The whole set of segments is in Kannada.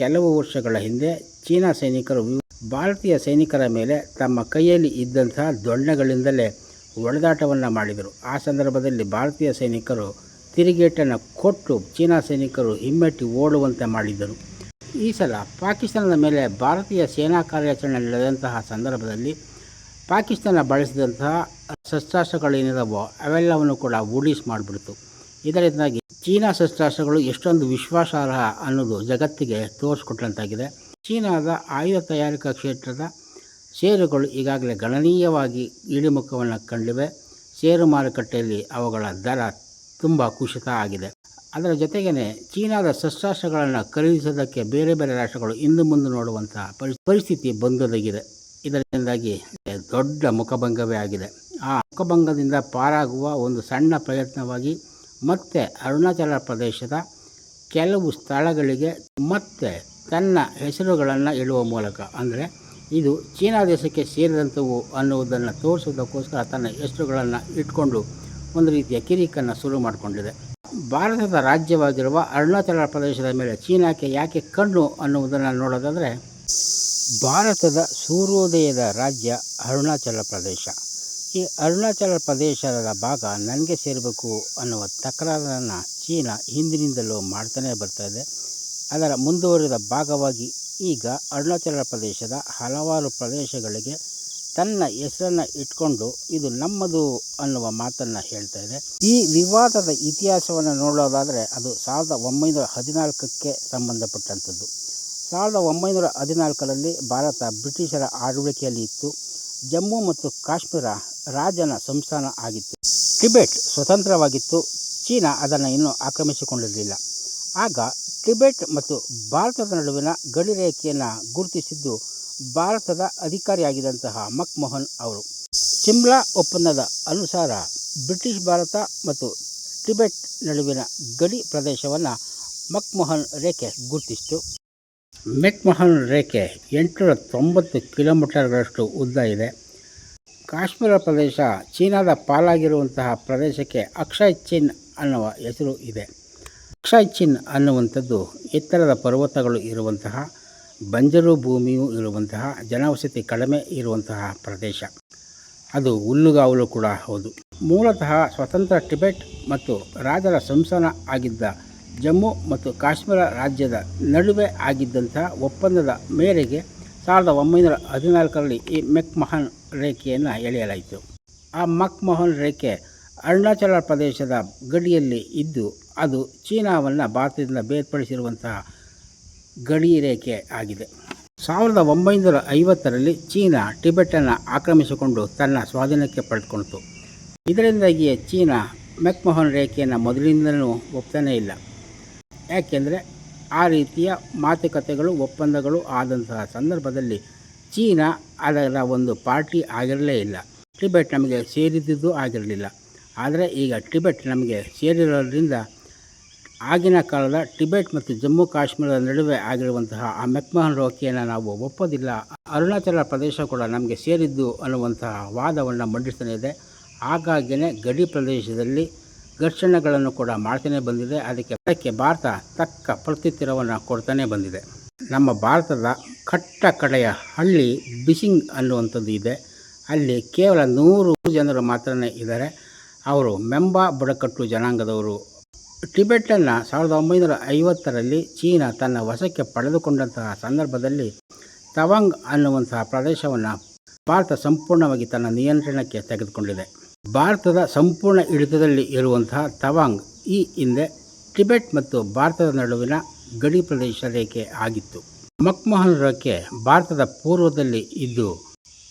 ಕೆಲವು ವರ್ಷಗಳ ಹಿಂದೆ ಚೀನಾ ಸೈನಿಕರು ಭಾರತೀಯ ಸೈನಿಕರ ಮೇಲೆ ತಮ್ಮ ಕೈಯಲ್ಲಿ ಇದ್ದಂತಹ ದೊಣ್ಣೆಗಳಿಂದಲೇ ಒಡೆದಾಟವನ್ನು ಮಾಡಿದರು. ಆ ಸಂದರ್ಭದಲ್ಲಿ ಭಾರತೀಯ ಸೈನಿಕರು ತಿರುಗೇಟನ್ನು ಕೊಟ್ಟು ಚೀನಾ ಸೈನಿಕರು ಹಿಮ್ಮೆಟ್ಟಿ ಓಡುವಂತೆ ಮಾಡಿದರು. ಈ ಸಲ ಪಾಕಿಸ್ತಾನದ ಮೇಲೆ ಭಾರತೀಯ ಸೇನಾ ಕಾರ್ಯಾಚರಣೆ ನಡೆದಂತಹ ಸಂದರ್ಭದಲ್ಲಿ ಪಾಕಿಸ್ತಾನ ಬಳಸಿದಂತಹ ಶಸ್ತ್ರಾಸ್ತ್ರಗಳೇನಿದಾವೋ ಅವೆಲ್ಲವನ್ನು ಕೂಡ ಉಡೀಸ್ ಮಾಡಿಬಿಡ್ತು. ಇದರಿಂದಾಗಿ ಚೀನಾ ಶಸ್ತ್ರಾಸ್ತ್ರಗಳು ಎಷ್ಟೊಂದು ವಿಶ್ವಾಸಾರ್ಹ ಅನ್ನೋದು ಜಗತ್ತಿಗೆ ತೋರಿಸ್ಕೊಟ್ಟಂತಾಗಿದೆ. ಚೀನಾದ ಆಯುಧ ತಯಾರಿಕಾ ಕ್ಷೇತ್ರದ ಷೇರುಗಳು ಈಗಾಗಲೇ ಗಣನೀಯವಾಗಿ ಇಳಿಮುಖವನ್ನು ಕಂಡಿವೆ. ಷೇರು ಮಾರುಕಟ್ಟೆಯಲ್ಲಿ ಅವುಗಳ ದರ ತುಂಬ ಕುಸಿತ ಆಗಿದೆ. ಅದರ ಜೊತೆಗೇ ಚೀನಾದ ಶಸ್ತ್ರಾಸ್ತ್ರಗಳನ್ನು ಖರೀದಿಸೋದಕ್ಕೆ ಬೇರೆ ಬೇರೆ ರಾಷ್ಟ್ರಗಳು ಇಂದು ಮುಂದೆ ಪರಿ- ಪರಿಸ್ಥಿತಿ ಬಂದೊದಗಿದೆ. ಇದರಿಂದಾಗಿ ದೊಡ್ಡ ಮುಖಭಂಗವೇ ಆಗಿದೆ. ಆ ಮುಖಭಂಗದಿಂದ ಪಾರಾಗುವ ಒಂದು ಸಣ್ಣ ಪ್ರಯತ್ನವಾಗಿ ಮತ್ತೆ ಅರುಣಾಚಲ ಪ್ರದೇಶದ ಕೆಲವು ಸ್ಥಳಗಳಿಗೆ ಮತ್ತೆ ತನ್ನ ಹೆಸರುಗಳನ್ನು ಇಡುವ ಮೂಲಕ. ಅಂದರೆ ಇದು ಚೀನಾ ದೇಶಕ್ಕೆ ಸೇರಿದಂಥವು ಅನ್ನುವುದನ್ನು ತೋರಿಸೋದಕ್ಕೋಸ್ಕರ ತನ್ನ ಹೆಸರುಗಳನ್ನು ಇಟ್ಕೊಂಡು ಒಂದು ರೀತಿಯ ಕಿರಿಕನ್ನು ಶುರು ಮಾಡಿಕೊಂಡಿದೆ. ಭಾರತದ ರಾಜ್ಯವಾಗಿರುವ ಅರುಣಾಚಲ ಪ್ರದೇಶದ ಮೇಲೆ ಚೀನಾಕ್ಕೆ ಯಾಕೆ ಕಣ್ಣು ಅನ್ನುವುದನ್ನು ನೋಡೋದಾದರೆ, ಭಾರತದ ಸೂರ್ಯೋದಯದ ರಾಜ್ಯ ಅರುಣಾಚಲ ಪ್ರದೇಶ. ಈ ಅರುಣಾಚಲ ಪ್ರದೇಶದ ಭಾಗ ನನಗೆ ಸೇರಬೇಕು ಅನ್ನುವ ತಕರಾರನ್ನು ಚೀನಾ ಹಿಂದಿನಿಂದಲೂ ಮಾಡ್ತಾನೇ ಬರ್ತಾ ಇದೆ ಅದರ ಮುಂದುವರಿದ ಭಾಗವಾಗಿ ಈಗ ಅರುಣಾಚಲ ಪ್ರದೇಶದ ಹಲವಾರು ಪ್ರದೇಶಗಳಿಗೆ ತನ್ನ ಹೆಸರನ್ನು ಇಟ್ಕೊಂಡು ಇದು ನಮ್ಮದು ಅನ್ನುವ ಮಾತನ್ನು ಹೇಳ್ತಾ ಇದೆ ಈ ವಿವಾದದ ಇತಿಹಾಸವನ್ನು ನೋಡೋದಾದರೆ ಅದು ಸಾವಿರದ ಒಂಬೈನೂರ ಹದಿನಾಲ್ಕಕ್ಕೆ ಸಂಬಂಧಪಟ್ಟಂಥದ್ದು. ಸಾವಿರದ ಒಂಬೈನೂರ ಹದಿನಾಲ್ಕರಲ್ಲಿ ಭಾರತ ಬ್ರಿಟಿಷರ ಆಳ್ವಿಕೆಯಲ್ಲಿ ಇತ್ತು ಜಮ್ಮು ಮತ್ತು ಕಾಶ್ಮೀರ ರಾಜನ ಸಂಸ್ಥಾನ ಆಗಿತ್ತು. ಟಿಬೆಟ್ ಸ್ವತಂತ್ರವಾಗಿತ್ತು. ಚೀನಾ ಅದನ್ನು ಇನ್ನೂ ಆಕ್ರಮಿಸಿಕೊಂಡಿರಲಿಲ್ಲ. ಆಗ ಟಿಬೆಟ್ ಮತ್ತು ಭಾರತದ ನಡುವಿನ ಗಡಿ ರೇಖೆಯನ್ನು ಗುರುತಿಸಿದ್ದು ಭಾರತದ ಅಧಿಕಾರಿಯಾಗಿದ್ದಂತಹ ಮಕ್ಮೋಹನ್ ಅವರು. ಸಿಮ್ಲಾ ಒಪ್ಪಂದದ ಅನುಸಾರ ಬ್ರಿಟಿಷ್ ಭಾರತ ಮತ್ತು ಟಿಬೆಟ್ ನಡುವಿನ ಗಡಿ ಪ್ರದೇಶವನ್ನು ಮಕ್ಮೋಹನ್ ರೇಖೆ ಗುರುತಿಸಿತು. ಮೆಕ್ಮೋಹನ್ ರೇಖೆ ಎಂಟುನೂರ ತೊಂಬತ್ತು ಕಿಲೋಮೀಟರ್ಗಳಷ್ಟು ಉದ್ದ ಇದೆ. ಕಾಶ್ಮೀರ ಪ್ರದೇಶ ಚೀನಾದ ಪಾಲಾಗಿರುವಂತಹ ಪ್ರದೇಶಕ್ಕೆ ಅಕ್ಷಯ್ ಚಿನ್ ಅನ್ನುವ ಹೆಸರು ಇದೆ. ಅಕ್ಷಯ್ ಚಿನ್ ಅನ್ನುವಂಥದ್ದು ಎತ್ತರದ ಪರ್ವತಗಳು ಇರುವಂತಹ, ಬಂಜರು ಭೂಮಿಯೂ ಇರುವಂತಹ, ಜನವಸತಿ ಕಡಿಮೆ ಇರುವಂತಹ ಪ್ರದೇಶ. ಅದು ಹುಲ್ಲುಗಾವಲು ಕೂಡ ಹೌದು. ಮೂಲತಃ ಸ್ವತಂತ್ರ ಟಿಬೆಟ್ ಮತ್ತು ರಾಜರ ಸಂಸನ ಆಗಿದ್ದ ಜಮ್ಮು ಮತ್ತು ಕಾಶ್ಮೀರ ರಾಜ್ಯದ ನಡುವೆ ಆಗಿದ್ದಂತಹ ಒಪ್ಪಂದದ ಮೇರೆಗೆ ಸಾವಿರದ ಒಂಬೈನೂರ ಹದಿನಾಲ್ಕರಲ್ಲಿ ಈ ಮೆಕ್ಮಹನ್ ರೇಖೆಯನ್ನು ಎಳೆಯಲಾಯಿತು. ಆ ಮಕ್ಮೋಹನ್ ರೇಖೆ ಅರುಣಾಚಲ ಪ್ರದೇಶದ ಗಡಿಯಲ್ಲಿ ಇದ್ದು, ಅದು ಚೀನಾವನ್ನು ಭಾರತದಿಂದ ಬೇರ್ಪಡಿಸಿರುವಂತಹ ಗಡಿ ರೇಖೆ ಆಗಿದೆ. ಸಾವಿರದ ಒಂಬೈನೂರ ಐವತ್ತರಲ್ಲಿ ಚೀನಾ ಟಿಬೆಟನ್ನು ಆಕ್ರಮಿಸಿಕೊಂಡು ತನ್ನ ಸ್ವಾಧೀನಕ್ಕೆ ಪಡೆದುಕೊಂಡಿತು. ಇದರಿಂದಾಗಿಯೇ ಚೀನಾ ಮೆಕ್ಮೋಹನ್ ರೇಖೆಯನ್ನು ಮೊದಲಿಂದಲೂ ಒಪ್ತಾನೇ ಇಲ್ಲ. ಯಾಕೆಂದರೆ ಆ ರೀತಿಯ ಮಾತುಕತೆಗಳು, ಒಪ್ಪಂದಗಳು ಆದಂತಹ ಸಂದರ್ಭದಲ್ಲಿ ಚೀನಾ ಅದರ ಒಂದು ಪಾರ್ಟಿ ಆಗಿರಲೇ ಇಲ್ಲ. ಟಿಬೆಟ್ ನಮಗೆ ಸೇರಿದ್ದು ಆಗಿರಲಿಲ್ಲ. ಆದರೆ ಈಗ ಟಿಬೆಟ್ ನಮಗೆ ಸೇರಿರೋದ್ರಿಂದ ಆಗಿನ ಕಾಲದ ಟಿಬೆಟ್ ಮತ್ತು ಜಮ್ಮು ಕಾಶ್ಮೀರದ ನಡುವೆ ಆಗಿರುವಂತಹ ಆ ಮೆಕ್ಮಹನ್ ರೋಕಿಯನ್ನು ನಾವು ಒಪ್ಪೋದಿಲ್ಲ. ಅರುಣಾಚಲ ಪ್ರದೇಶ ಕೂಡ ನಮಗೆ ಸೇರಿದ್ದು ಅನ್ನುವಂತಹ ವಾದವನ್ನು ಮಂಡಿಸ್ತಾನೆ ಇದೆ. ಹಾಗಾಗಿಯೇ ಗಡಿ ಪ್ರದೇಶದಲ್ಲಿ ಘರ್ಷಣೆಗಳನ್ನು ಕೂಡ ಮಾಡ್ತಾನೆ ಬಂದಿದೆ. ಅದಕ್ಕೆ ಅದಕ್ಕೆ ಭಾರತ ತಕ್ಕ ಪ್ರತ್ಯುತ್ತರವನ್ನು ಕೊಡ್ತಾನೆ ಬಂದಿದೆ. ನಮ್ಮ ಭಾರತದ ಕಟ್ಟ ಕಡೆಯ ಹಳ್ಳಿ ಬಿಸಿಂಗ್ ಅನ್ನುವಂಥದ್ದು ಇದೆ. ಅಲ್ಲಿ ಕೇವಲ ನೂರು ಜನರು ಮಾತ್ರ ಇದ್ದಾರೆ. ಅವರು ಮೆಂಬಾ ಬುಡಕಟ್ಟು ಜನಾಂಗದವರು. ಟಿಬೆಟನ್ನು ಸಾವಿರದ ಒಂಬೈನೂರ ಐವತ್ತರಲ್ಲಿ ಚೀನಾ ತನ್ನ ವಶಕ್ಕೆ ಪಡೆದುಕೊಂಡಂತಹ ಸಂದರ್ಭದಲ್ಲಿ ತವಾಂಗ್ ಅನ್ನುವಂತಹ ಪ್ರದೇಶವನ್ನು ಭಾರತ ಸಂಪೂರ್ಣವಾಗಿ ತನ್ನ ನಿಯಂತ್ರಣಕ್ಕೆ ತೆಗೆದುಕೊಂಡಿದೆ. ಭಾರತದ ಸಂಪೂರ್ಣ ಹಿಡಿತದಲ್ಲಿ ಇರುವಂತಹ ತವಾಂಗ್ ಈ ಹಿಂದೆ ಟಿಬೆಟ್ ಮತ್ತು ಭಾರತದ ನಡುವಿನ ಗಡಿ ಪ್ರದೇಶ ರೇಖೆ ಆಗಿತ್ತು. ಮಕ್ಮೋಹನ್ ರೇಖೆ ಭಾರತದ ಪೂರ್ವದಲ್ಲಿ ಇದ್ದು,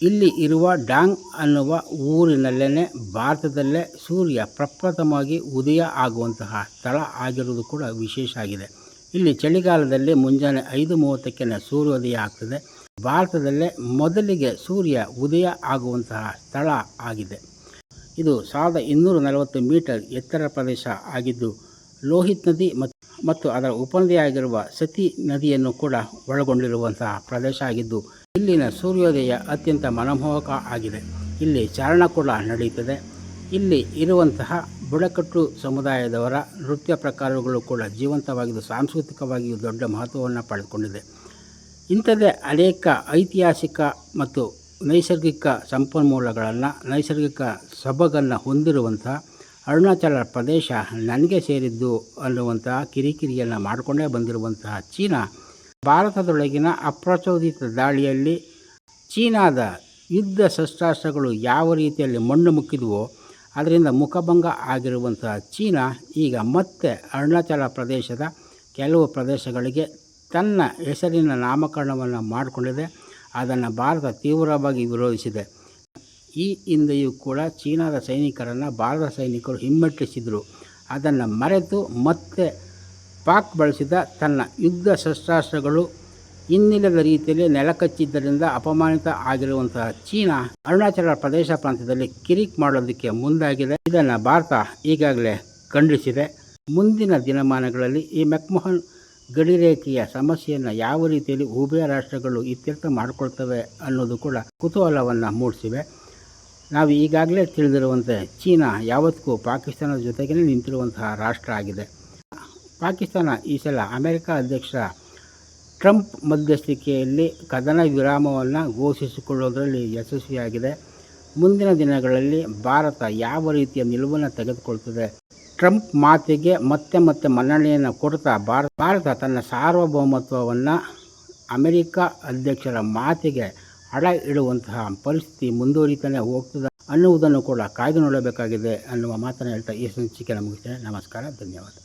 ಇಲ್ಲಿ ಇರುವ ಡಾಂಗ್ ಅನ್ನುವ ಊರಿನಲ್ಲೇ ಭಾರತದಲ್ಲೇ ಸೂರ್ಯ ಪ್ರಪ್ರಥಮವಾಗಿ ಉದಯ ಆಗುವಂತಹ ಸ್ಥಳ ಆಗಿರುವುದು ಕೂಡ ವಿಶೇಷ ಆಗಿದೆ. ಇಲ್ಲಿ ಚಳಿಗಾಲದಲ್ಲಿ ಮುಂಜಾನೆ ಐದು ಮೂವತ್ತಕ್ಕೆ ಸೂರ್ಯೋದಯ ಆಗ್ತದೆ. ಭಾರತದಲ್ಲೇ ಮೊದಲಿಗೆ ಸೂರ್ಯ ಉದಯ ಆಗುವಂತಹ ಸ್ಥಳ ಆಗಿದೆ. ಇದು ಸಾವಿರದ ಇನ್ನೂರ ನಲವತ್ತು ಮೀಟರ್ ಎತ್ತರ ಪ್ರದೇಶ ಆಗಿದ್ದು, ಲೋಹಿತ್ ನದಿ ಮತ್ತು ಅದರ ಉಪನದಿಯಾಗಿರುವ ಸತಿ ನದಿಯನ್ನು ಕೂಡ ಒಳಗೊಂಡಿರುವಂತಹ ಪ್ರದೇಶ ಆಗಿದ್ದು, ಇಲ್ಲಿನ ಸೂರ್ಯೋದಯ ಅತ್ಯಂತ ಮನಮೋಹಕ ಆಗಿದೆ. ಇಲ್ಲಿ ಚಾರಣ ಕೂಡ ನಡೆಯುತ್ತದೆ. ಇಲ್ಲಿ ಇರುವಂತಹ ಬುಡಕಟ್ಟು ಸಮುದಾಯದವರ ನೃತ್ಯ ಪ್ರಕಾರಗಳು ಕೂಡ ಜೀವಂತವಾಗಿದ್ದು, ಸಾಂಸ್ಕೃತಿಕವಾಗಿಯೂ ದೊಡ್ಡ ಮಹತ್ವವನ್ನು ಪಡೆದುಕೊಂಡಿದೆ. ಇಂಥದ್ದೇ ಅನೇಕ ಐತಿಹಾಸಿಕ ಮತ್ತು ನೈಸರ್ಗಿಕ ಸಂಪನ್ಮೂಲಗಳನ್ನು, ನೈಸರ್ಗಿಕ ಸೊಬಗನ್ನು ಹೊಂದಿರುವಂಥ ಅರುಣಾಚಲ ಪ್ರದೇಶ ನನಗೆ ಸೇರಿದ್ದು ಅನ್ನುವಂತಹ ಕಿರಿಕಿರಿಯನ್ನು ಮಾಡಿಕೊಂಡೇ ಬಂದಿರುವಂತಹ ಚೀನಾ, ಭಾರತದೊಳಗಿನ ಅಪ್ರಚೋದಿತ ದಾಳಿಯಲ್ಲಿ ಚೀನಾದ ಯುದ್ಧ ಶಸ್ತ್ರಾಸ್ತ್ರಗಳು ಯಾವ ರೀತಿಯಲ್ಲಿ ಮಣ್ಣು ಮುಕ್ಕಿದವೋ, ಅದರಿಂದ ಮುಖಭಂಗ ಆಗಿರುವಂತಹ ಚೀನಾ ಈಗ ಮತ್ತೆ ಅರುಣಾಚಲ ಪ್ರದೇಶದ ಕೆಲವು ಪ್ರದೇಶಗಳಿಗೆ ತನ್ನ ಹೆಸರಿನ ನಾಮಕರಣವನ್ನು ಮಾಡಿಕೊಂಡಿದೆ. ಅದನ್ನು ಭಾರತ ತೀವ್ರವಾಗಿ ವಿರೋಧಿಸಿದೆ. ಈ ಹಿಂದೆಯೂ ಕೂಡ ಚೀನಾದ ಸೈನಿಕರನ್ನು ಭಾರತ ಸೈನಿಕರು ಹಿಮ್ಮೆಟ್ಟಿಸಿದರು. ಅದನ್ನು ಮರೆತು ಮತ್ತೆ ಪಾಕ್ ಬಳಸಿದ ತನ್ನ ಯುದ್ಧ ಶಸ್ತ್ರಾಸ್ತ್ರಗಳು ಇನ್ನಿಲ್ಲದ ರೀತಿಯಲ್ಲಿ ನೆಲಕಚ್ಚಿದ್ದರಿಂದ ಅಪಮಾನಿತ ಆಗಿರುವಂತಹ ಚೀನಾ ಅರುಣಾಚಲ ಪ್ರದೇಶ ಪ್ರಾಂತ್ಯದಲ್ಲಿ ಕಿರಿಕ್ ಮಾಡೋದಕ್ಕೆ ಮುಂದಾಗಿದೆ. ಇದನ್ನು ಭಾರತ ಈಗಾಗಲೇ ಖಂಡಿಸಿದೆ. ಮುಂದಿನ ದಿನಮಾನಗಳಲ್ಲಿ ಈ ಮೆಕ್ಮೋಹನ್ ಗಡಿರೇಖೆಯ ಸಮಸ್ಯೆಯನ್ನು ಯಾವ ರೀತಿಯಲ್ಲಿ ಉಭಯ ರಾಷ್ಟ್ರಗಳು ಇತ್ಯರ್ಥ ಮಾಡಿಕೊಳ್ತವೆ ಅನ್ನೋದು ಕೂಡ ಕುತೂಹಲವನ್ನು ಮೂಡಿಸಿವೆ. ನಾವು ಈಗಾಗಲೇ ತಿಳಿದಿರುವಂತೆ ಚೀನಾ ಯಾವತ್ತಿಗೂ ಪಾಕಿಸ್ತಾನದ ಜೊತೆಗೇ ನಿಂತಿರುವಂತಹ ರಾಷ್ಟ್ರ ಆಗಿದೆ. ಪಾಕಿಸ್ತಾನ ಈ ಸಲ ಅಮೆರಿಕ ಅಧ್ಯಕ್ಷ ಟ್ರಂಪ್ ಮಧ್ಯಸ್ಥಿಕೆಯಲ್ಲಿ ಕದನ ವಿರಾಮವನ್ನು ಘೋಷಿಸಿಕೊಳ್ಳೋದರಲ್ಲಿ ಯಶಸ್ವಿಯಾಗಿದೆ. ಮುಂದಿನ ದಿನಗಳಲ್ಲಿ ಭಾರತ ಯಾವ ರೀತಿಯ ನಿಲುವನ್ನು ತೆಗೆದುಕೊಳ್ತದೆ ಟ್ರಂಪ್ ಮಾತಿಗೆ ಮತ್ತೆ ಮತ್ತೆ ಮನ್ನಣೆಯನ್ನು ಕೊಡ್ತಾ ಭಾರತ ಭಾರತ ತನ್ನ ಸಾರ್ವಭೌಮತ್ವವನ್ನು ಅಮೆರಿಕ ಅಧ್ಯಕ್ಷರ ಮಾತಿಗೆ ಅಡ ಇಡುವಂತಹ ಪರಿಸ್ಥಿತಿ ಮುಂದುವರಿತಾನೆ ಹೋಗ್ತದೆ ಅನ್ನುವುದನ್ನು ಕೂಡ ಕಾಯ್ದು ನೋಡಬೇಕಾಗಿದೆ ಅನ್ನುವ ಮಾತನ್ನು ಹೇಳ್ತಾ ಈ ಸಂಚಿಕೆಯನ್ನು ಮುಗಿಸ್ತೇನೆ ನಮಸ್ಕಾರ, ಧನ್ಯವಾದ.